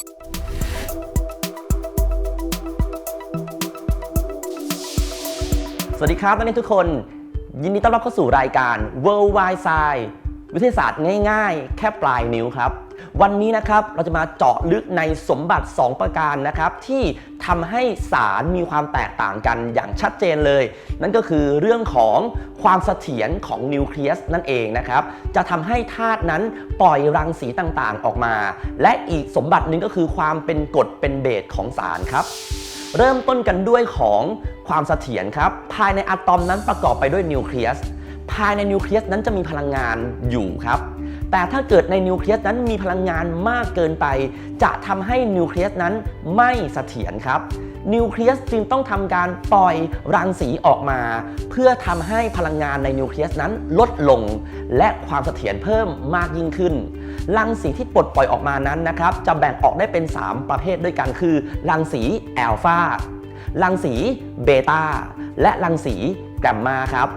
สวัสดีครับนักเรียนทุกคน ยินดีต้อนรับเข้าสู่รายการ Worldwide Science วิทยาศาสตร์ง่ายๆ แค่ปลายนิ้วครับ วันนี้นะครับเราจะมาเจาะลึกในสมบัติ 2 ประการนะครับ ที่ ทำให้สารมีความแตกต่างกันอย่างชัดเจนเลย นั่นก็คือเรื่องของความเสถียรของนิวเคลียสนั่นเองนะครับ จะทำให้ธาตุนั้นปล่อยรังสีต่างๆออกมา และอีกสมบัติหนึ่งก็คือความเป็นกรดเป็นเบสของสารครับ เริ่มต้นกันด้วยของความเสถียรครับ ภายในอะตอมนั้นประกอบไปด้วยนิวเคลียสภายในนิวเคลียสนั้นจะมีพลังงานอยู่ครับ แต่ถ้าเกิดในนิวเคลียสนั้นมีพลังงานมากเกินไป จะทำให้นิวเคลียสนั้นไม่เสถียรครับนิวเคลียสจึงต้องทำการปล่อยรังสีออกมา เพื่อทำให้พลังงานในนิวเคลียสนั้นลดลง และความเสถียรเพิ่มมากยิ่งขึ้น รังสีที่ปลดปล่อยออกมานั้นนะครับจะแบ่งออกได้เป็น 3 ประเภทด้วยกันคือ รังสีแอลฟารังสีเบต้าและรังสี กรมมาครับ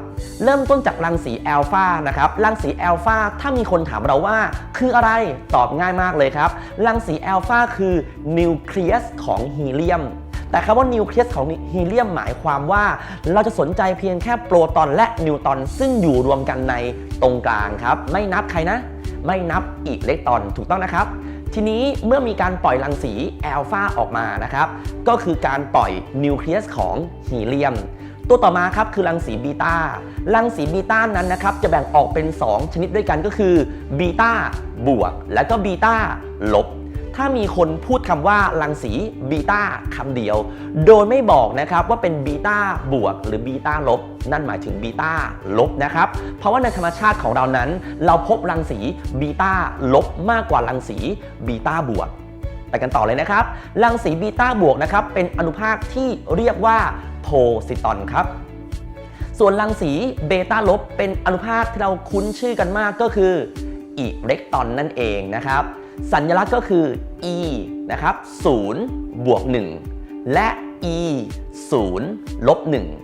เริ่มต้นจากรังสีแอลฟานะครับ รังสีแอลฟาถ้ามีคนถามเราว่า คืออะไร ตอบง่ายมากเลยครับ รังสีแอลฟาคือนิวเคลียสของฮีเลียมแต่คำว่านิวเคลียสของฮีเลียมหมายความว่า เราจะสนใจเพียงแค่โปรตอนและนิวตรอนซึ่งอยู่รวมกันในตรงกลางครับ ไม่นับใครนะ ไม่นับอิเล็กตรอนถูกต้องนะครับ ทีนี้เมื่อมีการปล่อยรังสีแอลฟาออกมานะครับ ก็คือการปล่อยนิวเคลียสของฮีเลียม ตัวต่อมาครับคือรังสีบีตารังสีบีตานั้นนะครับจะแบ่งออกเป็น 2 ชนิดด้วยกันก็คือบีตาบวก และก็บีตาลบ ถ้ามีคนพูดคำว่ารังสีบีตาคำเดียว โดยไม่บอกนะครับว่าเป็นบีตาบวก หรือบีตาลบ นั่นหมายถึงบีตาลบนะครับ เพราะว่าในธรรมชาติของเรานั้น เราพบรังสีบีตาลบมากกว่ารังสีบีตาบวกไปกันต่อเลยนะครับ รังสีบีตาบวกนะครับเป็นอนุภาคที่เรียกว่า โพซิตอนครับ ส่วนรังสีเบต้าลบเป็นอนุภาคที่เราคุ้นชื่อกันมากก็คืออิเล็กตรอนนั่นเองนะครับ สัญลักษณ์ก็คือ e นะครับ0บวก1และ e 0ลบ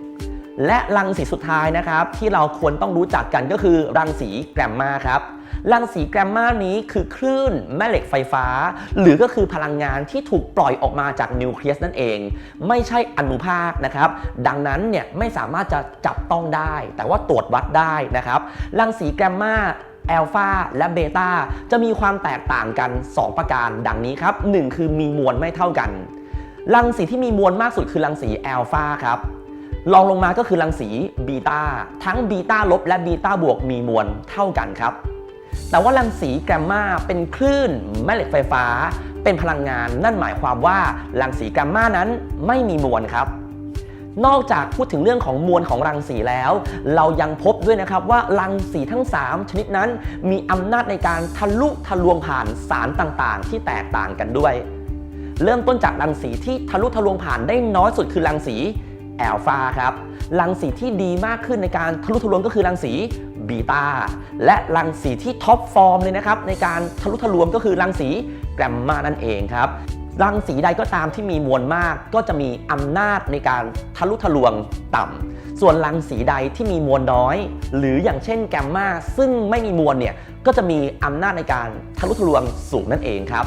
1และรังสีสุดท้ายนะครับ ที่เราควรต้องรู้จักกันก็คือรังสีแกรมมาครับ รังสีแกรมมานี้คือคลื่นแม่เหล็กไฟฟ้า หรือก็คือพลังงานที่ถูกปล่อยออกมาจากนิวเคลียสนั่นเอง ไม่ใช่อนุภาคนะครับ ดังนั้นเนี่ยไม่สามารถจะจับต้องได้ แต่ว่าตรวจวัดได้นะครับรังสีแกรมมาแอลฟาและเบต้าจะมีความแตกต่างกัน 2 ประการดังนี้ครับ 1 คือมีมวลไม่เท่ากัน รังสีที่มีมวลมากสุดคือรังสีแอลฟาครับรองลงมาก็คือรังสีบีตาทั้งบีตาลบและบีตาบวกมีมวลเท่ากันครับ แต่ว่ารังสีแกรมมาเป็นคลื่นแม่เหล็กไฟฟ้า เป็นพลังงานนั่นหมายความว่ารังสีแกรมมานั้นไม่มีมวลครับ นอกจากพูดถึงเรื่องของมวลของรังสีแล้ว เรายังพบด้วยนะครับว่ารังสีทั้ง 3 ชนิดนั้น มีอำนาจในการทะลุทะลวงผ่านสารต่างๆ ที่แตกต่างกันด้วย เริ่มต้นจากรังสีที่ทะลุทะลวงผ่านได้น้อยสุดคือรังสีแอลฟาครับรังสีที่ดีมากขึ้นในการทะลุทะลวงก็คือรังสี บีตาและรังสีที่ท็อปฟอร์มเลยนะครับในการทะลุทะลวงก็คือรังสีแกรมมานั่นเองครับรังสีใดก็ตามที่มีมวลมาก ก็จะมีอำนาจในการทะลุทะลวงต่ำ ส่วนรังสีใดที่มีมวลน้อย หรืออย่างเช่นแกมมาซึ่งไม่มีมวลเนี่ยก็จะมีอำนาจในการทะลุทะลวงสูงนั่นเองครับ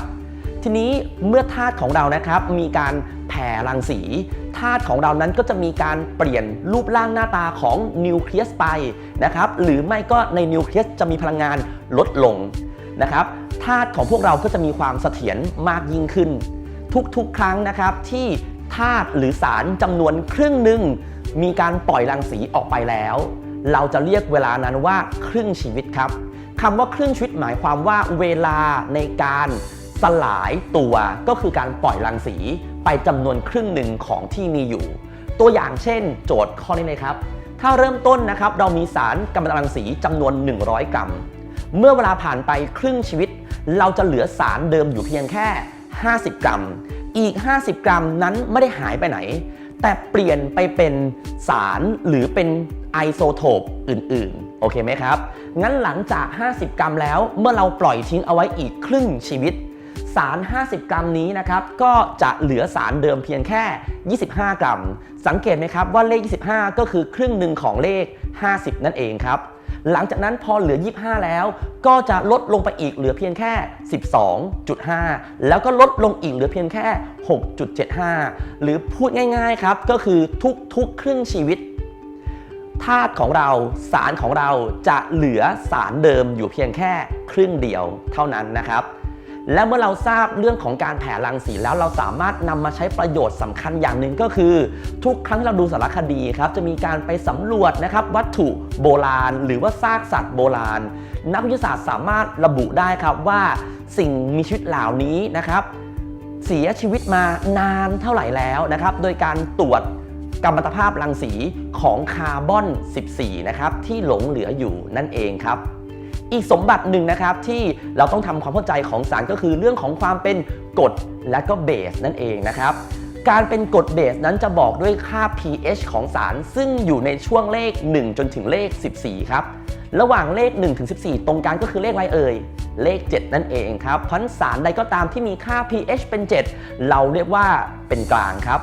ทีนี้เมื่อธาตุของเรานะครับมีการแผ่รังสีธาตุของเรานั้นก็จะมีการเปลี่ยนรูปร่างหน้าตาของนิวเคลียสไปนะครับหรือไม่ก็ในนิวเคลียสจะมีพลังงานลดลงนะครับธาตุของพวกเราก็จะมีความเสถียรมากยิ่งขึ้น ทุกๆ ครั้งนะครับที่ธาตุหรือสารจำนวนครึ่งหนึ่งมีการปล่อยรังสีออกไปแล้ว เราจะเรียกเวลานั้นว่าครึ่งชีวิตครับคำว่าครึ่งชีวิตหมายความว่าเวลาในการ สลายตัวก็คือการปล่อยรังสีไปจำนวนครึ่งหนึ่งของที่มีอยู่ ตัวอย่างเช่น โจทย์ข้อนี้เลยครับ ถ้าเริ่มต้นนะครับ เรามีสารกัมมันตรังสีจำนวน 100 กรัม เมื่อเวลาผ่านไปครึ่งชีวิต เราจะเหลือสารเดิมอยู่เพียงแค่ 50 กรัม อีก 50 กรัมนั้นไม่ได้หายไปไหน แต่เปลี่ยนไปเป็นสารหรือเป็นไอโซโทปอื่น ๆ โอเคไหมครับ งั้นหลังจาก 50 กรัมแล้ว เมื่อเราปล่อยทิ้งเอาไว้อีกครึ่งชีวิต สาร 50 กรัมนี้นะครับก็จะเหลือสารเดิมเพียงแค่ 25 กรัม สังเกตไหมครับว่าเลข 25 ก็คือครึ่งหนึ่งของเลข 50 นั่นเองครับ หลังจากนั้นพอเหลือ 25 แล้ว ก็จะลดลงไปอีกเหลือเพียงแค่ 12.5 แล้วก็ลดลงอีกเหลือเพียงแค่ 6.75 หรือพูดง่ายๆครับก็คือทุกๆ ครึ่งชีวิตธาตุของเราสารของเราจะเหลือสารเดิมอยู่เพียงแค่ครึ่งเดียวเท่านั้นนะครับ และเมื่อเราทราบเรื่องของการแผ่รังสีแล้วเราสามารถนำมาใช้ประโยชน์สำคัญอย่างหนึ่งก็คือ ทุกครั้งที่เราดูสารคดีครับจะมีการไปสำรวจนะครับวัตถุโบราณ หรือว่าซากสัตว์โบราณ นักวิทยาศาสตร์สามารถระบุได้ครับว่าสิ่งมีชีวิตเหล่านี้นะครับเสียชีวิตมานานเท่าไหร่แล้วนะครับโดยการตรวจกัมมันตภาพรังสีของคาร์บอน 14 นะครับที่หลงเหลืออยู่นั่นเองครับ อีกสมบัติหนึ่งนะครับที่เราต้องทำความเข้าใจของสารก็คือเรื่องของความเป็นกรดและก็เบสนั่นเองนะครับการเป็นกรดเบสนั้นจะบอกด้วยค่า pH ของสารซึ่งอยู่ในช่วงเลข 1 จนถึงเลข 14 ครับ ระหว่างเลข1ถึง14 ตรงกลางก็คือเลขอะไรเอ่ย เลข 7 นั่นเองครับเพราะฉะนั้นสารใดก็ตามที่มีค่า pH เป็น 7 เราเรียกว่าเป็นกลางครับ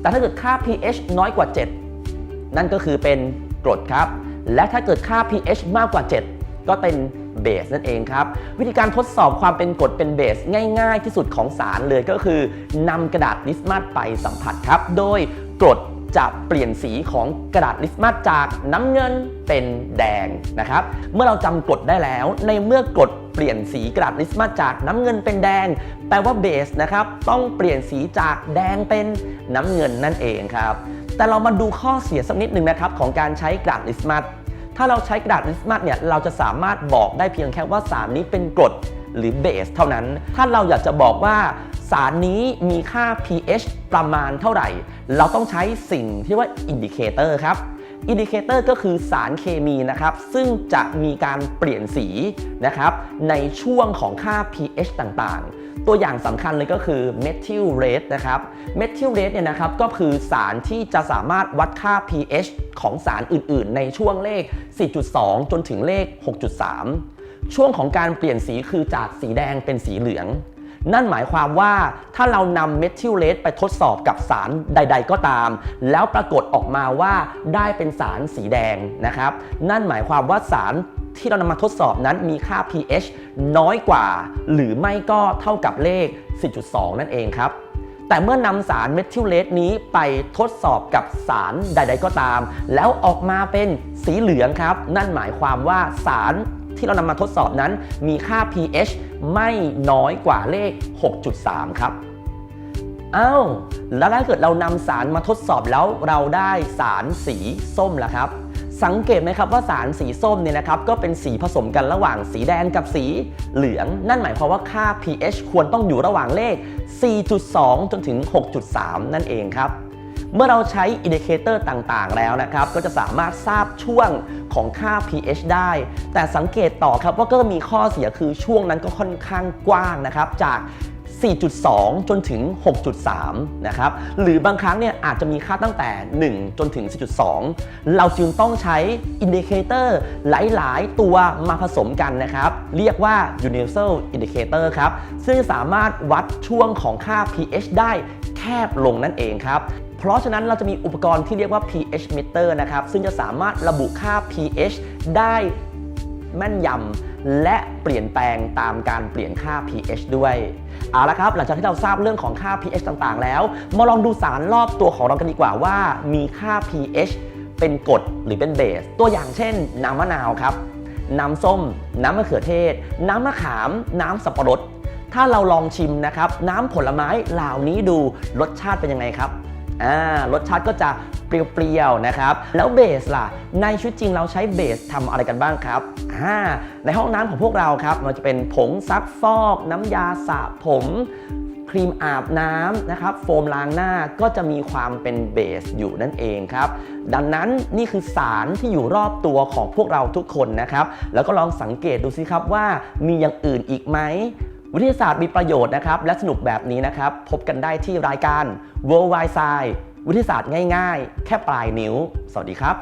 แต่ถ้าเกิดค่า pH น้อยกว่า 7 นั่นก็คือเป็นกรดครับ และถ้าเกิดค่า pH มากกว่า 7 ก็เป็นเบสนั่นเองครับ วิธีการทดสอบความเป็นกรดเป็นเบสง่าย ๆ ที่สุดของสารเลยก็คือนำกระดาษลิสมัสไปสัมผัสครับ โดยกรดจะเปลี่ยนสีของกระดาษลิสมัสจากน้ำเงินเป็นแดงนะครับ เมื่อเราจำกรดได้แล้ว ในเมื่อกรดเปลี่ยนสีกระดาษลิสมัสจากน้ำเงินเป็นแดง แปลว่าเบสนะครับต้องเปลี่ยนสีจากแดงเป็นน้ำเงินนั่นเองครับ แต่เรามาดูข้อเสียสักนิดหนึ่งนะครับของการใช้กระดาษลิสมัส ถ้าเราใช้กระดาษลิสมัสเนี่ยเราจะสามารถบอกได้เพียงแค่ว่าสารนี้เป็นกรดหรือเบสเท่านั้น ถ้าเราอยากจะบอกว่าสารนี้มีค่า pH ประมาณเท่าไหร่ เราต้องใช้สิ่งที่ว่าอินดิเคเตอร์ครับ อินดิเคเตอร์ก็คือสารเคมีนะครับ ซึ่งจะมีการเปลี่ยนสีนะครับในช่วงของค่า pH ต่างๆ ตัวอย่างสำคัญเลยก็คือเมทิลเรทนะครับเมทิลเรทเนี่ยนะครับก็คือสารที่จะสามารถวัดค่า pH ของสารอื่นๆ ในช่วงเลข 4.2 จนถึงเลข 6.3 ช่วงของการเปลี่ยนสีคือจากสีแดงเป็นสีเหลือง นั่นหมายความว่าถ้าเรานำเมทิลเรทไปทดสอบกับสารใด ๆ ก็ตาม แล้วปรากฏออกมาว่าได้เป็นสารสีแดงนะครับ นั่นหมายความว่าสาร ที่เรานำมาทดสอบนั้นมีค่า pH น้อยกว่า หรือไม่ก็เท่ากับเลข 4.2 นั่นเองครับ แต่เมื่อนำสารเมทิลเลตนี้ไปทดสอบกับสารใด ๆ ก็ตาม แล้วออกมาเป็นสีเหลืองครับ นั่นหมายความว่าสารที่เรานำมาทดสอบนั้นมีค่า pH ไม่น้อยกว่าเลข 6.3 ครับอ้าวแล้วถ้าเกิดเรานำสารมาทดสอบแล้วเราได้สารสีส้มล่ะครับ สังเกตไหมครับว่าสารสีส้มเนี่ยนะครับก็เป็นสีผสมกันระหว่างสีแดงกับสีเหลือง นั่นหมายความว่าค่า pH ควรต้องอยู่ระหว่างเลข 4.2 จนถึง 6.3 นั่นเองครับ เมื่อเราใช้อินดิเคเตอร์ต่างๆ แล้วนะครับ ก็จะสามารถทราบช่วงของค่า pH ได้ แต่สังเกตต่อครับว่าก็มีข้อเสียคือช่วงนั้นก็ค่อนข้างกว้างนะครับจาก 4.2 จนถึง 6.3 นะครับ หรือบางครั้งเนี่ยอาจจะมีค่าตั้งแต่ 1 จนถึง 4.2 เราจึงต้องใช้อินดิเคเตอร์หลาย ๆ ตัวมาผสมกันนะครับ เรียกว่า universal indicator ครับ ซึ่งสามารถวัดช่วงของค่า pH ได้แคบลงนั่นเองครับเพราะฉะนั้นเราจะมีอุปกรณ์ที่เรียกว่า pH meter นะครับ ซึ่งจะสามารถระบุค่า pH ได้แม่นยำและเปลี่ยนแปลงตามการเปลี่ยนค่า pH ด้วย เอาละครับ หลังจากที่เราทราบเรื่องของค่า pH ต่างๆ แล้ว มาลองดูสารรอบตัวของเรากันดีกว่าว่ามีค่า pH เป็นกรดหรือเป็นเบส ตัวอย่างเช่น น้ำมะนาวครับ น้ำส้ม น้ำมะเขือเทศ น้ำมะขาม น้ำสับปะรด ถ้าเราลองชิมนะครับ น้ำผลไม้เหล่านี้ดูรสชาติเป็นยังไงครับ อ่ารสชาติก็จะเปรี้ยวๆนะครับ แล้วเบสล่ะ ในชีวิตจริงเราใช้เบสทำอะไรกันบ้างครับอ่าในห้องน้ำของพวกเราครับ มันจะเป็นผงซักฟอก น้ำยาสระผมครีมอาบน้ำนะครับโฟมล้างหน้าก็จะมีความเป็นเบสอยู่นั่นเองครับ ดังนั้นนี่คือสารที่อยู่รอบตัวของพวกเราทุกคนนะครับ แล้วก็ลองสังเกตดูสิครับว่ามีอย่างอื่นอีกไหม วิทยาศาสตร์มีประโยชน์นะครับ และสนุกแบบนี้นะครับ พบกันได้ที่รายการ World Wide Science วิทยาศาสตร์ง่ายๆ แค่ปลายนิ้ว สวัสดีครับ